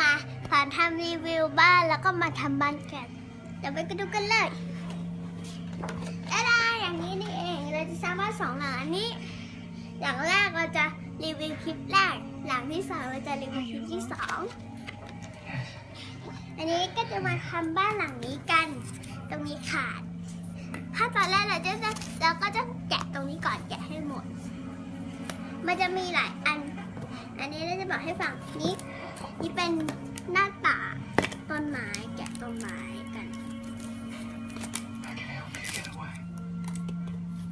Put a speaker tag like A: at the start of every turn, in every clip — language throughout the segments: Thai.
A: มาสอนทำรีวิวบ้านแล้วก็มาทำบ้านกันเดี๋ยวไปกันดูกันเลยได้ได้อย่างนี้นี่เองเราจะสร้างบ้านสองหลังอันนี้ อย่างแรกเราจะรีวิวคลิปแรก หลังที่สองเราจะรีวิวคลิปที่สองอันนี้ก็จะมาทำบ้านหลังนี้กัน ตรงนี้ขาดถ้าตอนแรกเราจะเราก็จะแกะตรงนี้ก่อนแกะให้หมด มันจะมีหลายอัน อันนี้เราจะบอกให้ฟังนี่ นี่เป็นหน้าต่าต้นไม้แกะต้นไม้กัน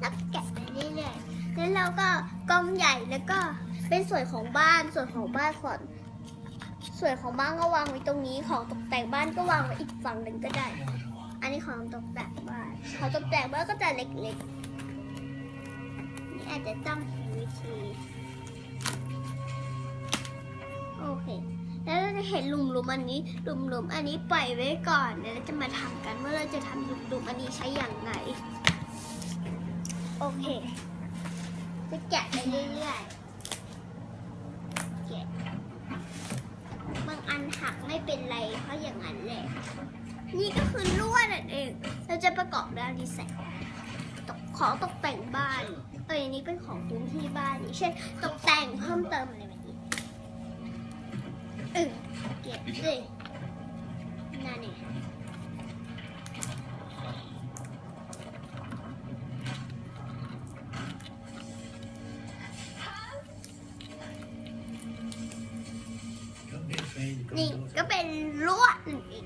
A: แล้วแกะไปเรื่อยๆแล้วเราก็กล้องใหญ่แล้วก็เป็นส่วนของบ้านส่วนของบ้านก่อนส่วนของบ้านก็วางไว้ตรงนี้ของตกแต่งบ้านก็วางไว้อีกฝั่งหนึ่งก็ได้ อันนี้ของตกแต่งบ้านของตกแต่งบ้านก็จะเล็กๆ นี่อาจจะต้องมีวิธีโอเค แล้วเราจะเห็นหลุมหลุมๆอันนี้หลุมหลุมๆอันนี้ปล่อยไว้ก่อนเดี๋ยวเราจะมาทำกันว่าเราจะทำหลุมหลุมๆอันนี้ใช้อย่างไรโอเค จะแกะไปเรื่อยๆแกะบางอันหักไม่เป็นไรเพราะอย่างนั้นแหละนี่ก็คือลวดนั่นเอง เราจะประกอบด้านที่ใส่ตกของตกแต่งบ้านเอ้ยอันนี้เป็นของพื้นที่บ้านอย่เช่นตกแต่งเพิ่มเติมอะไร เออเก็บเลยนั่นเองนี่ก็เป็นลวดนั่นเอง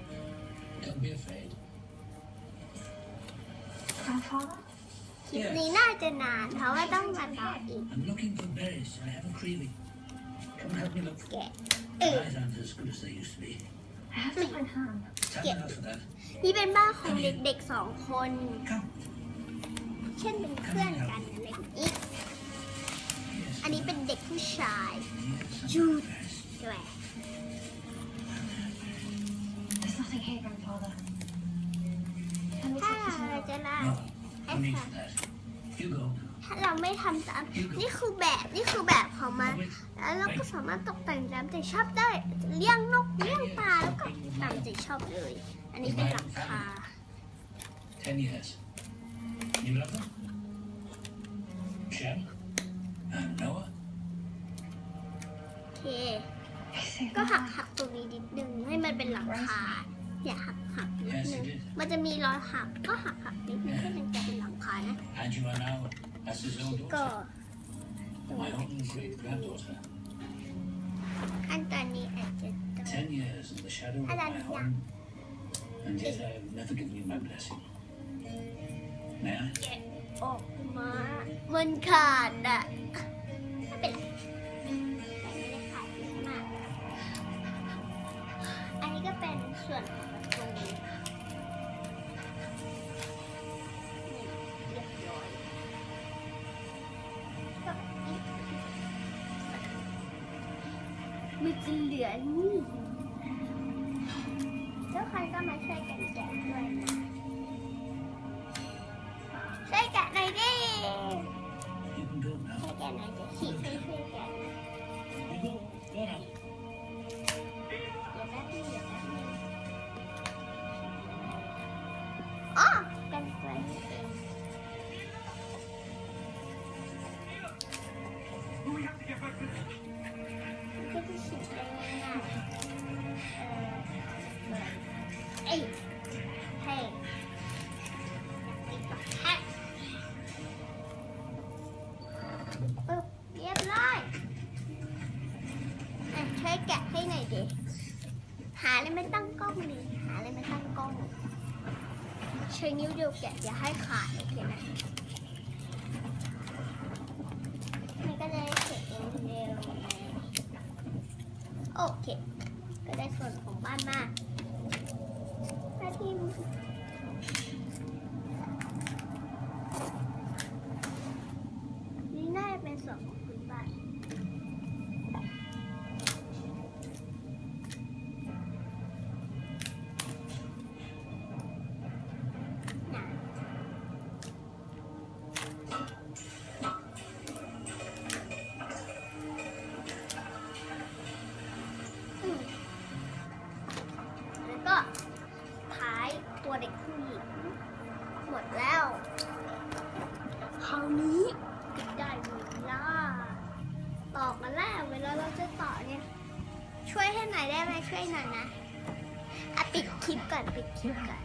B: Don't be afraid.
A: คลิปนี้น่าจะนานเพราะว่าต้องมาต่ออีก
B: I'm looking for berries and I haven't really. Come help me look for
A: แกะ
B: them.
A: เออ
B: Eyes aren't as good as they used to be.
C: I have to find Han.
B: Time
A: Yeah.
B: enough for that.
A: นี่เป็นบ้านของเด็กๆสองคน
B: Come.
A: เช่นเป็นเพื่อนกันอะไรอย่างนี้
B: Yes.
A: อันนี้เป็นเด็กผู้ชาย
B: Yes.
A: Jude.
B: Yes.
A: ด้วย
C: There's nothing here, Grandfather. Can we
A: ถ้า
C: take this
A: เรา
C: now?
A: จะไล่
B: No.
A: ให้
B: No need
A: ค่ะ
B: for that. You go.
A: ถ้าเราไม่ทำตามนี่คือแบบนี่คือแบบของมัน
B: Wait.
A: แล้วเราก็สามารถตกแต่งตามใจชอบได้เลี้ยงนกเลี้ยงปลาแล้วก็ตามใจชอบเลย อันนี้เป็นหลังคา
B: Ten years. You love them? Shem? And Noah?
A: โอเค
C: I see
A: ก็หัก
C: that.
A: หักตรงนี้นิดนึงให้มันเป็นหลังคาเนี่ยหักหักนิด
B: Yes,
A: นึง
B: you did.
A: มันจะมีรอยหักก็หักหักนิดนึงให้มันกลายเป็นหลังคานะ
B: And you are now as his own
A: ก็
B: daughter.
A: ตรง
B: My
A: นี้
B: own great granddaughter.
A: ขั้นตอนนี้อาจจะต้อง
B: Ten years in the shadow of
A: Hello,
B: my
A: yeah.
B: home. And yet I have never given you my blessing. May I?
A: ออกมามันขาดอ่ะ มันจะเหลือนี่แล้วใครก็มาช่วยกันแกะด้วยนะช่วยแกะหน่อยดิ
B: You can go
A: ช่วย
B: now.
A: แกะหน่อยดิขีดช่ว แกะให้หน่อยดิหาอะไรไม่ตั้งกล้องดิหาอะไรไม่ตั้งกล้องใช้นิ้วเดียวแกะอย่าให้ขาดโอเคไหมมันก็ได้เสร็จเองเร็วโอเค ก็ได้ส่วนของบ้านมาหน้าที่ ก็ขายตัวเด็กผู้หญิงหมดแล้ว คราวนี้ก็ได้เวละตอกมาแล้วเวลาเราจะต่อเนี่ย ช่วยให้หน่อยได้ไหมช่วยหน่อยนะอะปิดคลิปก่อนปิดคลิปก่อน